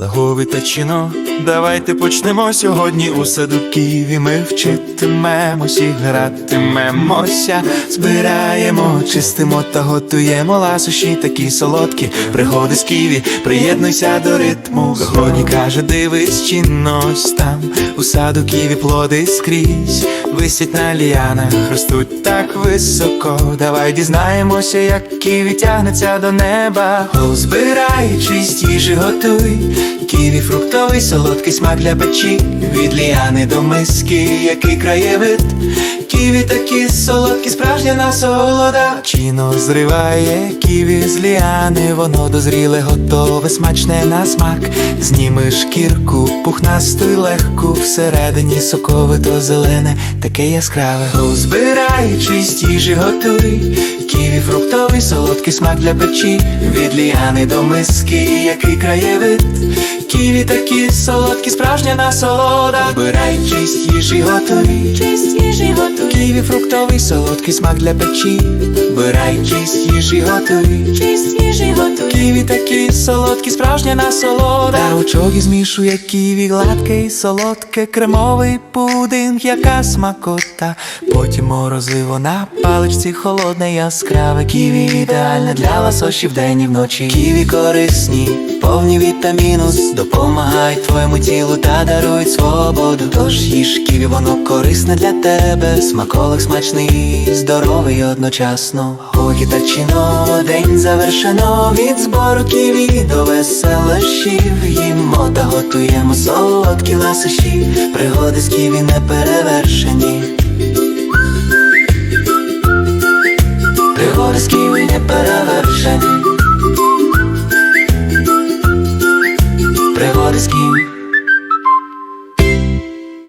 Лагові та чино, давайте почнемо сьогодні у саду Києві. Ми вчитимемось і гратимемося, збираємо, чистимо та готуємо ласощі такі солодкі. Пригоди з Києві, приєднуйся до ритму. Сьогодні каже, дивись, чинось там. У саду Києві плоди скрізь, висять на ліянах, ростуть так високо. Давай дізнаємося, як Києві тягнеться до неба. О, збирай, чистіші готуй. Ківі фруктовий, солодкий смак для печі. Від ліани до миски, який краєвид. Ківі такі солодкі, справжня насолода. Чіно зриває ківі з ліани, воно дозріле, готове, смачне на смак. Зніми шкірку, пухнасту й легку, всередині соковито зелене, таке яскраве. Збирай, чистіші готуй. Ківі фруктовий, солодкий смак для печі. Від ліани до миски, який краєвид. Ківі такі солодкі, справжня насолода. Збирай чистіші готуй. Чистіші готуй, Ківі фруктовий, солодкий смак для печі. Бирай чистіші готуй. чистіші готуй, Ківі такі солодкі, справжня насолода. Ручок і змішує ківі, гладке і солодке, кремовий пудинг, яка смакота. Потім морозиво на паличці холодне, яскраве ківі ідеальне для ласощів вдень і вночі. Ківі корисні, повні вітамінус, допомагають твоєму тілу та дарують свободу. Тож їж ківі, воно корисне для тебе. Смаколик смачний, здоровий одночасно. Годі та день завершено від збору ківі до веселощів. Їмо та готуємо солодкі ласощі. Пригоди з ківі не перевершені. Пригоди з ківі не перевершені. rescue.